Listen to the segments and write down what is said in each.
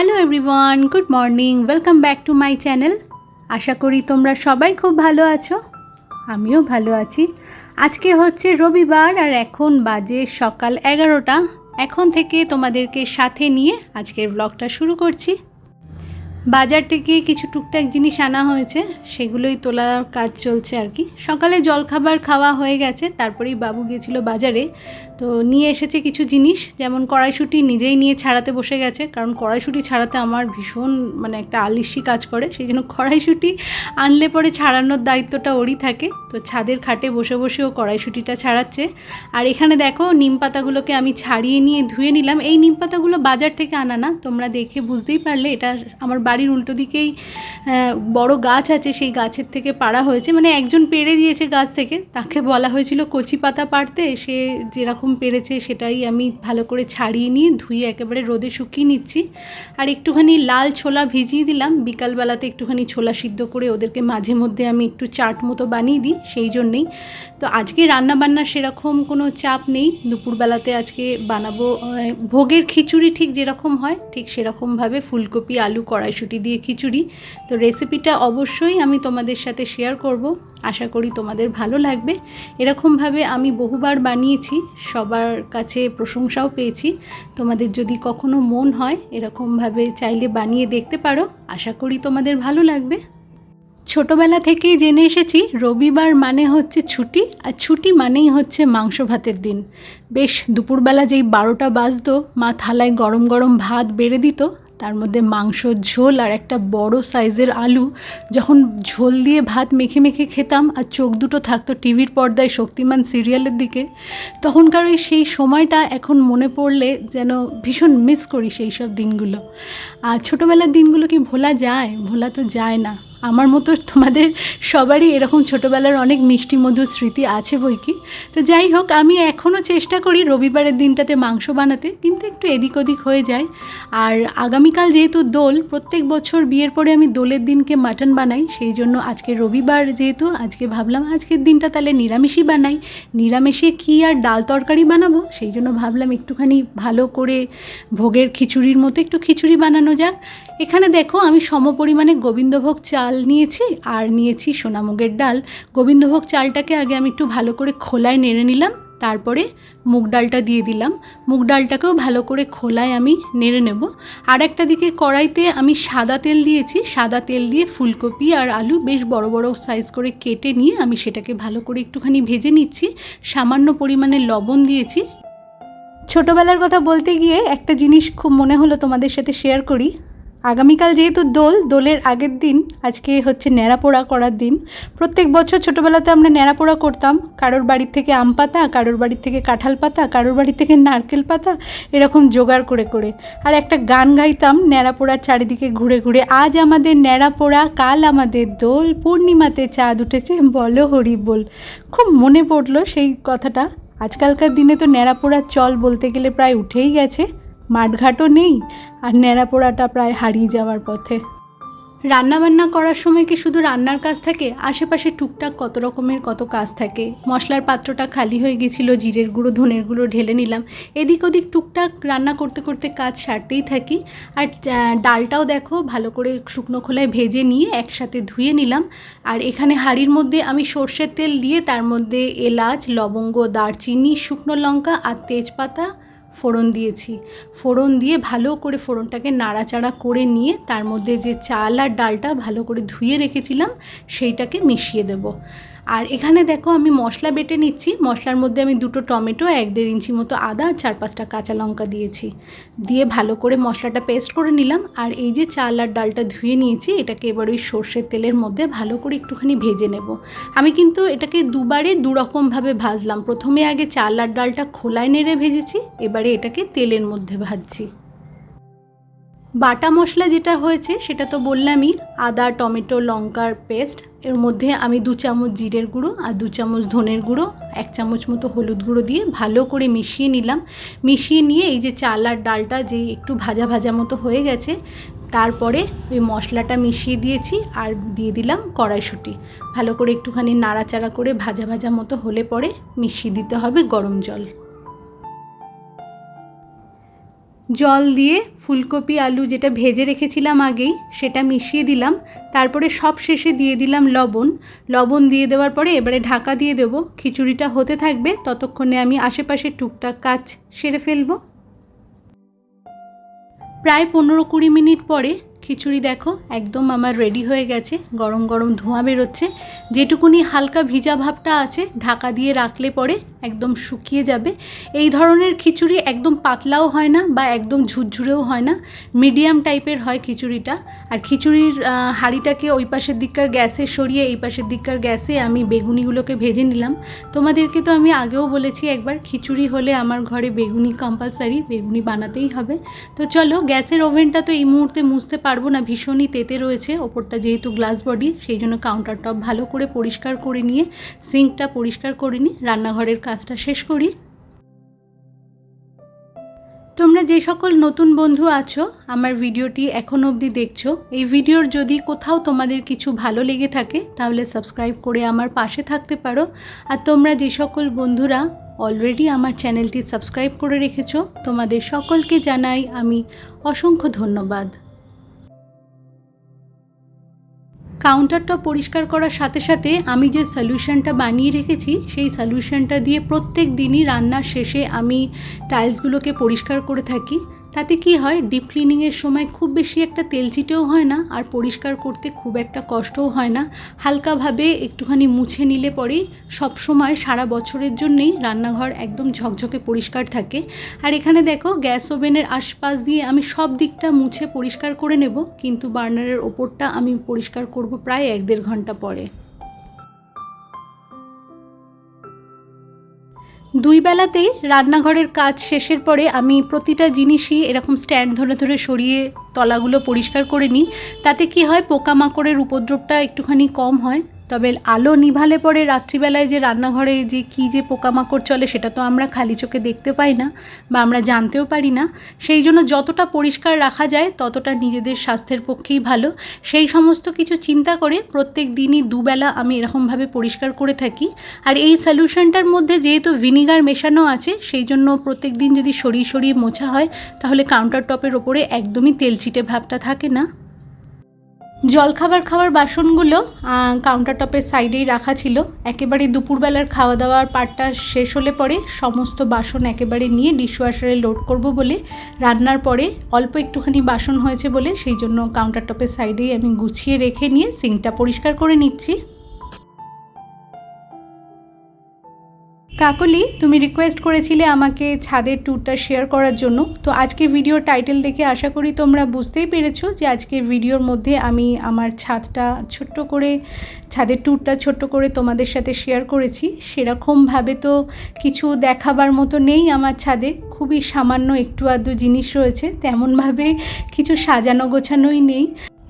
Hello everyone good morning welcome back to my channel আশা করি তোমরা সবাই খুব ভালো আছো, আমিও ভালো আছি। আজকে হচ্ছে রবিবার আর এখন বাজে সকাল এগারোটা। এখন থেকে তোমাদেরকে সাথে নিয়ে আজকের ব্লগটা শুরু করছি। বাজার থেকে কিছু টুকটাক জিনিস আনা হয়েছে, সেগুলোই তোলার কাজ চলছে আর কি। সকালে জলখাবার খাওয়া হয়ে গেছে, তারপরেই বাবু গিয়েছিল বাজারে। তো নিয়ে এসেছে কিছু জিনিস, যেমন কড়াইশুঁটি নিজেই নিয়ে ছাড়াতে বসে গেছে, কারণ কড়াইশুঁটি ছাড়াতে আমার ভীষণ মানে একটা আলিস্যি কাজ করে। সেই জন্য কড়াইশুঁটি আনলে পরে ছাড়ানোর দায়িত্বটা ওরই থাকে। তো ছাদের খাটে বসে বসে ও কড়াইশুঁটিটা ছাড়াচ্ছে। আর এখানে দেখো, নিম পাতাগুলোকে আমি ছাড়িয়ে নিয়ে ধুয়ে নিলাম। এই নিম পাতাগুলো বাজার থেকে আনা না, তোমরা দেখে বুঝতেই পারলে, এটা আমার বাড়ির উল্টো দিকেই বড় গাছ আছে, সেই গাছের থেকে পাড়া হয়েছে। মানে একজন পেরে দিয়েছে গাছ থেকে। তাকে বলা হয়েছিল কচি পাতা পাড়তে। সে যেরকম পেরেছে সেটাই আমি ভালো করে ছাড়িয়ে নিয়ে ধুয়ে একেবারে রোদে শুকিয়ে নিচ্ছি। আর একটুখানি লাল ছোলা ভিজিয়ে দিলাম। বিকালবেলাতে একটুখানি ছোলা সিদ্ধ করে ওদেরকে মাঝে মধ্যে আমি একটু চাট মতো বানিয়ে দিই, সেই জন্যেই। তো আজকে রান্না বান্নার সেরকম কোনো চাপ নেই। দুপুরবেলাতে আজকে বানাবো ভোগের খিচুড়ি ঠিক যেরকম হয়, ঠিক সেরকমভাবে ফুলকপি, আলু কড়াইশুঁটি দিয়ে খিচুড়ি। তো রেসিপিটা অবশ্যই আমি তোমাদের সাথে শেয়ার করব। আশা করি তোমাদের ভালো লাগবে। এরকমভাবে আমি বহুবার বানিয়েছি, সবার কাছে প্রশংসাও পেয়েছি। তোমাদের যদি কখনো মন হয়, এরকমভাবে চাইলে বানিয়ে দেখতে পারো। আশা করি তোমাদের ভালো লাগবে। ছোটবেলা থেকেই জেনে এসেছি, রবিবার মানে হচ্ছে ছুটি, আর ছুটি মানেই হচ্ছে মাংস ভাতের দিন। বেশ, দুপুরবেলা যেই বারোটা বাজতো, মা থালায় গরম গরম ভাত বেড়ে দিত তার মধ্যে মাংস, ঝোল আর একটা বড় সাইজের আলু। যখন ঝোল দিয়ে ভাত মেখে মেখে খেতাম আর চোখ দুটো থাকতো টিভির পর্দায় শক্তিমান সিরিয়ালের দিকে, তখনকার ওই সেই সময়টা এখন মনে পড়লে যেন ভীষণ মিস করি সেই সব দিনগুলো। আর ছোটোবেলার দিনগুলো কি ভোলা যায়? ভোলা তো যায় না। আমার মতো তোমাদের সবারই এরকম ছোটোবেলার অনেক মিষ্টি মধুর স্মৃতি আছে বই কি? তো যাই হোক, আমি এখনও চেষ্টা করি রবিবারের দিনটাতে মাংস বানাতে, কিন্তু একটু এদিক ওদিক হয়ে যায়। আর আগামীকাল যেহেতু দোল, প্রত্যেক বছর বিয়ের পরে আমি দোলের দিনকে মাটন বানাই, সেই জন্য আজকে রবিবার যেহেতু, আজকে ভাবলাম আজকের দিনটা তাহলে নিরামিষই বানাই। নিরামিষে কী আর ডাল তরকারি বানাবো? সেই জন্য ভাবলাম একটুখানি ভালো করে ভোগের খিচুড়ির মতো একটু খিচুড়ি বানানো যাক। এখানে দেখো, আমি সমপরিমাণে গোবিন্দভোগ চাল নিয়েছি, আর নিয়েছি সোনামুগের ডাল। গোবিন্দভোগ চালটাকে আগে আমি একটু ভালো করে খোলায় নেড়ে নিলাম, তারপরে মুগ ডালটা দিয়ে দিলাম। মুগ ডালটাকেও ভালো করে খোলায় আমি নেড়ে নেব। আর একটা দিকে কড়াইতে আমি সাদা তেল দিয়েছি, সাদা তেল দিয়ে ফুলকপি আর আলু বেশ বড় বড় সাইজ করে কেটে নিয়ে আমি সেটাকে ভালো করে একটুখানি ভেজে নিচ্ছি। সামান্য পরিমাণে লবণ দিয়েছি। ছোটোবেলার কথা বলতে গিয়ে একটা জিনিস খুব মনে হলো তোমাদের সাথে শেয়ার করি। আগামীকাল যেহেতু দোল, দোলের আগের দিন, আজকে হচ্ছে ন্যাড়াপোড়া করার দিন। প্রত্যেক বছর ছোটোবেলাতে আমরা ন্যাড়াপোড়া করতাম। কারোর বাড়ির থেকে আম পাতা, কারোর বাড়ির থেকে কাঁঠাল পাতা, কারোর বাড়ি থেকে নারকেল পাতা, এরকম জোগাড় করে করে। আর একটা গান গাইতাম ন্যাড়াপোড়ার চারিদিকে ঘুরে ঘুরে। আজ আমাদের ন্যাড়াপোড়া, কাল আমাদের দোল, পূর্ণিমাতে চাঁদ উঠেছে, বলো হরি বল। খুব মনে পড়ল সেই কথাটা। আজকালকার দিনে তো ন্যাড়াপোড়ার চল বলতে গেলে প্রায় উঠেই গেছে। মাঠঘাটও নেই আর ন্যাড়াপোড়াটা প্রায় হারিয়ে যাওয়ার পথে। রান্নাবান্না করার সময় কি শুধু রান্নার কাজ থাকে? আশেপাশে টুকটাক কত রকমের কত কাজ থাকে। মশলার পাত্রটা খালি হয়ে গেছিল, জিরের গুঁড়ো, ধনের গুঁড়ো ঢেলে নিলাম। এদিক ওদিক টুকটাক রান্না করতে করতে কাজ সারতেই থাকি। আর ডালটাও দেখো, ভালো করে শুকনো খোলায় ভেজে নিয়ে একসাথে ধুয়ে নিলাম। আর এখানে হাঁড়ির মধ্যে আমি সর্ষের তেল দিয়ে তার মধ্যে এলাচ, লবঙ্গ, দারচিনি, শুকনো লঙ্কা আর তেজপাতা ফোড়ন দিয়েছি। ফোড়ন দিয়ে ভালো করে ফোড়নটাকে নাড়াচাড়া করে নিয়ে তার মধ্যে যে চাল আর ডালটা ভালো করে ধুয়ে রেখেছিলাম, সেইটাকে মিশিয়ে দেব। আর এখানে দেখো আমি মশলা বেটে নিচ্ছি। মশলার মধ্যে আমি দুটো টমেটো, এক দেড় ইঞ্চি মতো আদা, চার পাঁচটা কাঁচা লঙ্কা দিয়েছি। দিয়ে ভালো করে মশলাটা পেস্ট করে নিলাম। আর এই যে চাল আর ডালটা ধুয়ে নিয়েছি, এটাকে এবার ওই সর্ষের তেলের মধ্যে ভালো করে একটুখানি ভেজে নেব। আমি কিন্তু এটাকে দুবারে দুরকমভাবে ভাজলাম। প্রথমে আগে চাল আর ডালটা খোলায় নেড়ে ভেজেছি, এবারে এটাকে তেলের মধ্যে ভাজছি। বাটা মশলা যেটা হয়েছে, সেটা তো বললামই, আদা, টমেটো, লঙ্কার পেস্ট, এর মধ্যে আমি দু চামচ জিরের গুঁড়ো আর দু চামচ ধনের গুঁড়ো, এক চামচ মতো হলুদ গুঁড়ো দিয়ে ভালো করে মিশিয়ে নিলাম। মিশিয়ে নিয়ে এই যে চাল আর ডালটা যে একটু ভাজা ভাজা মতো হয়ে গেছে, তারপরে ওই মশলাটা মিশিয়ে দিয়েছি আর দিয়ে দিলাম কড়াইশুঁটি। ভালো করে একটুখানি নাড়াচাড়া করে ভাজা ভাজা মতো হলে পরে মিশিয়ে দিতে হবে গরম জল। জল দিয়ে ফুলকপি, আলু যেটা ভেজে রেখেছিলাম আগেই, সেটা মিশিয়ে দিলাম। তারপরে সব শেষে দিয়ে দিলাম লবণ। লবণ দিয়ে দেওয়ার পরে এবারে ঢাকা দিয়ে দেব। খিচুড়িটা হতে থাকবে, ততক্ষণে আমি আশেপাশে টুকটাক কাজ সেরে ফেলব। প্রায় পনেরো কুড়ি মিনিট পরে খিচুড়ি দেখো, একদম আমার রেডি হয়ে গেছে। গরম গরম ধোঁয়া বেরোচ্ছে। যেটুকুনি হালকা ভিজা ভাবটা আছে, ঢাকা দিয়ে রাখলে পরে একদম শুকিয়ে যাবে। এই ধরনের খিচুড়ি একদম পাতলাও হয় না বা একদম ঝুরঝুরেও হয় না। মিডিয়াম টাইপের হয় খিচুড়িটা। আর খিচুড়ির হাঁড়িটাকে ওই পাশের দিককার গ্যাসে সরিয়ে এই পাশের দিককার গ্যাসে আমি বেগুনিগুলোকে ভেজে নিলাম। তোমাদেরকে তো আমি আগেও বলেছি একবার, খিচুড়ি হলে আমার ঘরে বেগুনি কম্পালসারি বেগুনি বানাতেই হবে। তো চলো, গ্যাসের ওভেনটা তো এই মুহূর্তে মুছতে পারব না, ভীষণই তেতে রয়েছে। ওপরটা যেহেতু গ্লাস বডি সেই জন্য কাউন্টার টপ ভালো করে পরিষ্কার করে নিয়ে সিঙ্কটা পরিষ্কার করে নিই রান্নাঘরের কাজটা শেষ করি। তোমরা যে সকল নতুন বন্ধু আছো, আমার ভিডিওটি এখন অবধি দেখছ, এই ভিডিওর যদি কোথাও তোমাদের কিছু ভালো লেগে থাকে, তাহলে সাবস্ক্রাইব করে আমার পাশে থাকতে পারো। আর তোমরা যে সকল বন্ধুরা অলরেডি আমার চ্যানেলটি সাবস্ক্রাইব করে রেখেছো, তোমাদের সকলকে জানাই আমি অসংখ্য ধন্যবাদ। কাউন্টারটা পরিষ্কার করার সাথে সাথে আমি যে সলিউশনটা বানিয়ে রেখেছি, সেই সলিউশনটা দিয়ে প্রত্যেক দিনই রান্নার শেষে আমি টাইলসগুলোকে পরিষ্কার করে থাকি। তাতে কি হয়? ডিপ ক্লিনিংয়ের সময় খুব বেশি একটা তেলচিটেও হয় না, আর পরিষ্কার করতে খুব একটা কষ্টও হয় না। হালকাভাবে একটুখানি মুছে নিলে পরেই সব সময় সারা বছরের জন্যেই রান্নাঘর একদম ঝকঝকে পরিষ্কার থাকে। আর এখানে দেখো, গ্যাস ওভেনের আশপাশ দিয়ে আমি সব দিকটা মুছে পরিষ্কার করে নেব, কিন্তু বার্নারের ওপরটা আমি পরিষ্কার করব প্রায় এক দেড় ঘণ্টা পরে। দুই বেলাতেই রান্নাঘরের কাজ শেষের পরে আমি প্রতিটা জিনিসই এরকম স্ট্যান্ড ধরে ধরে সরিয়ে তলাগুলো পরিষ্কার করে নিই। তাতে কি হয়, পোকামাকড়ের উপদ্রবটা একটুখানি কম হয়। তবে আলো নিভালে পরে রাত্রিবেলায় যে রান্নাঘরে যে কী যে পোকামাকড় চলে সেটা তো আমরা খালি চোখে দেখতে পাই না বা আমরা জানতেও পারি না। সেই জন্য যতটা পরিষ্কার রাখা যায় ততটা নিজেদের স্বাস্থ্যের পক্ষেই ভালো। সেই সমস্ত কিছু চিন্তা করে প্রত্যেক দিনই দুবেলা আমি এরকমভাবে পরিষ্কার করে থাকি। আর এই সলিউশনটার মধ্যে যেহেতু ভিনিগার মেশানো আছে, সেই জন্য প্রত্যেক দিন যদি সরিয়ে সরিয়ে মোছা হয়, তাহলে কাউন্টার টপের ওপরে একদমই তেল তেলচিটে ভাবটা থাকে না। জলখাবার খাওয়ার বাসনগুলো কাউন্টার টপের সাইডেই রাখা ছিল। একেবারে দুপুরবেলার খাওয়া দাওয়ার পার্টটা শেষ হলে পরে সমস্ত বাসন একেবারে নিয়ে ডিশওয়াশারে লোড করব বলে রান্নার পরে অল্প একটুখানি বাসন হয়েছে বলে সেই জন্য কাউন্টার টপের সাইডেই আমি গুছিয়ে রেখে নিয়ে সিঙ্কটা পরিষ্কার করে নিচ্ছি। কাকলি, তুমি রিকোয়েস্ট করেছিলে আমাকে ছাদের ট্যুরটা শেয়ার করার জন্য। তো আজকে ভিডিও টাইটেল দেখে আশা করি তোমরা বুঝতেই পেরেছ যে আজকে ভিডিওর মধ্যে আমি আমার ছাদটা ছোট্ট করে, ছাদের ট্যুরটা ছোট্ট করে তোমাদের সাথে শেয়ার করেছি। সেরকমভাবে তো কিছু দেখাবার মতো নেই আমার ছাদে। খুবই সামান্য একটু আধটু জিনিস রয়েছে, তেমনভাবে কিছু সাজানো গোছানোই নেই।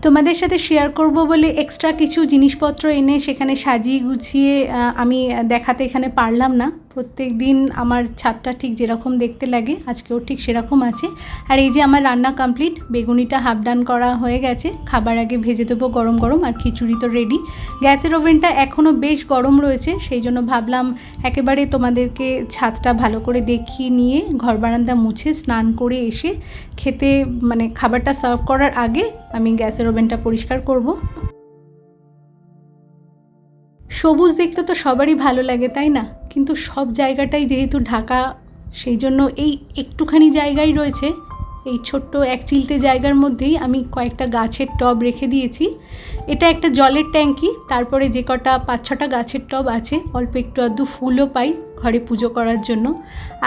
তোমাদের সাথে শেয়ার করব বলে এক্সট্রা কিছু জিনিসপত্র এনে সেখানে সাজিয়ে গুছিয়ে আমি দেখাতে এখানে পারলাম না। প্রত্যেক দিন আমার ছাদটা ঠিক যেরকম দেখতে লাগে, আজকেও ঠিক সেরকম আছে। আর এই যে আমার রান্না কমপ্লিট বেগুনিটা হাফ ডান করা হয়ে গেছে। খাবার আগে ভেজে দেবো গরম গরম আর খিচুড়ি তো রেডি গ্যাসের ওভেনটা এখনও বেশ গরম রয়েছে, সেই জন্য ভাবলাম একেবারে তোমাদেরকে ছাদটা ভালো করে দেখিয়ে নিয়ে ঘর বারান্দা মুছে স্নান করে এসে খেতে মানে খাবারটা সার্ভ করার আগে আমি গ্যাসের ওভেনটা পরিষ্কার করব। সবুজ দেখতে তো সবারই ভালো লাগে, তাই না? কিন্তু সব জায়গাটাই যেহেতু ঢাকা, সেই জন্য এই একটুখানি জায়গাই রয়েছে। এই ছোট্ট এক চিলতে জায়গার মধ্যেই আমি কয়েকটা গাছের টব রেখে দিয়েছি। এটা একটা জলের ট্যাঙ্কি, তারপরে যে কটা পাঁচ ছটা গাছের টব আছে, অল্প একটু আধটু ফুলও পাই ঘরে পুজো করার জন্য।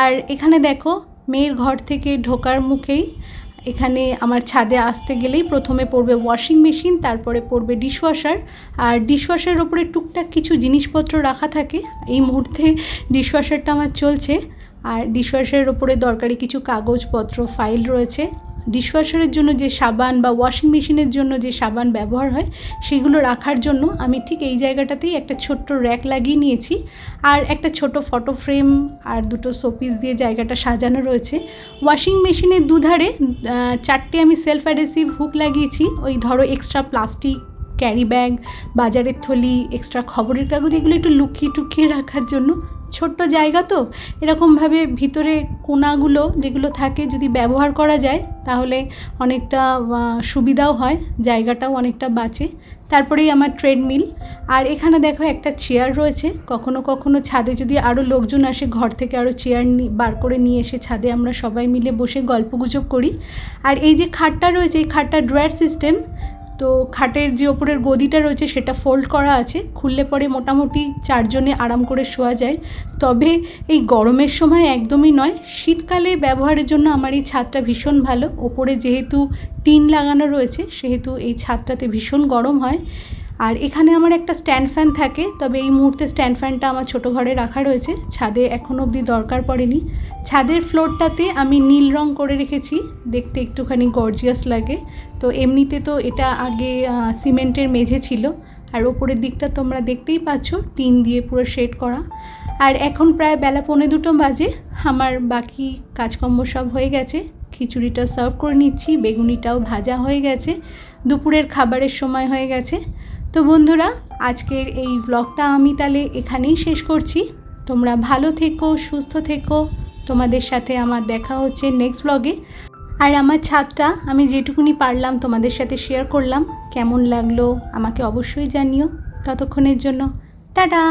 আর এখানে দেখো, মেয়ের ঘর থেকে ঢোকার মুখেই এখানে আমার ছাদে আসতে গেলেই প্রথমে পড়বে ওয়াশিং মেশিন তারপরে পড়বে ডিশওয়াশার আর ডিশওয়াশারের ওপরে টুকটাক কিছু জিনিসপত্র রাখা থাকে। এই মুহূর্তে ডিশওয়াশারটা আমার চলছে, আর ডিশওয়াশারের ওপরে দরকারি কিছু কাগজপত্র ফাইল রয়েছে। ডিশওয়াশারের জন্য যে সাবান বা ওয়াশিং মেশিনের জন্য যে সাবান ব্যবহার হয়, সেগুলো রাখার জন্য আমি ঠিক এই জায়গাটাতেই একটা ছোট্ট র্যাক লাগিয়ে নিয়েছি। আর একটা ছোট ফটো ফ্রেম আর দুটো শোপিস দিয়ে জায়গাটা সাজানো রয়েছে। ওয়াশিং মেশিনের দুধারে চারটে আমি সেলফ অ্যাডেসিভ হুক লাগিয়েছি। ওই ধরো এক্সট্রা প্লাস্টিক ক্যারি ব্যাগ বাজারের থলি এক্সট্রা খবরের কাগজ, এগুলো একটু লুকিয়ে টুকিয়ে রাখার জন্য ছোট্ট জায়গা তো, এরকমভাবে ভিতরে কোনাগুলো যেগুলো থাকে যদি ব্যবহার করা যায়, তাহলে অনেকটা সুবিধাও হয়, জায়গাটাও অনেকটা বাঁচে। তারপরেই আমার ট্রেডমিল। আর এখানে দেখো একটা চেয়ার রয়েছে, কখনো কখনো ছাদে যদি আরও লোকজন আসে, ঘর থেকে আরও চেয়ার বার করে নিয়ে এসে ছাদে আমরা সবাই মিলে বসে গল্পগুজব করি। আর এই যে খাটটা রয়েছে, এই খাটটা ড্রয়ার সিস্টেম তো খাটের যে ওপরের গদিটা রয়েছে সেটা ফোল্ড করা আছে। খুললে পরে মোটামুটি চারজনে আরাম করে শোয়া যায়। তবে এই গরমের সময় একদমই নয়, শীতকালে ব্যবহারের জন্য আমার এই ছাদটা ভীষণ ভালো। ওপরে যেহেতু টিন লাগানো রয়েছে, সেহেতু এই ছাদটাতে ভীষণ গরম হয়। আর এখানে আমার একটা স্ট্যান্ড ফ্যান থাকে, তবে এই মুহূর্তে স্ট্যান্ড ফ্যানটা আমার ছোটো ঘরে রাখা রয়েছে। ছাদে এখনও অবধি দরকার পড়েনি। ছাদের ফ্লোরটাতে আমি নীল রং করে রেখেছি। দেখতে একটুখানি গর্জিয়াস লাগে। তো এমনিতে তো এটা আগে সিমেন্টের মেঝে ছিল। আর ওপরের দিকটা তোমরা দেখতেই পাচ্ছ, টিন দিয়ে পুরো শেড করা। আর এখন প্রায় বেলা পৌনে দুটো বাজে। আমার বাকি কাজকর্ম সব হয়ে গেছে। খিচুড়িটা সার্ভ করে নিচ্ছি, বেগুনিটাও ভাজা হয়ে গেছে। দুপুরের খাবারের সময় হয়ে গেছে। তো বন্ধুরা, আজকের এই ব্লগটা আমি তাহলে এখানেই শেষ করছি। তোমরা ভালো থেকো, সুস্থ থেকো। তোমাদের সাথে আমার দেখা হচ্ছে নেক্সট ব্লগে আর আমার ছাদটা আমি যেটুকুনি পারলাম তোমাদের সাথে শেয়ার করলাম। কেমন লাগল আমাকে অবশ্যই জানিও। ততক্ষণের জন্য, টাটা!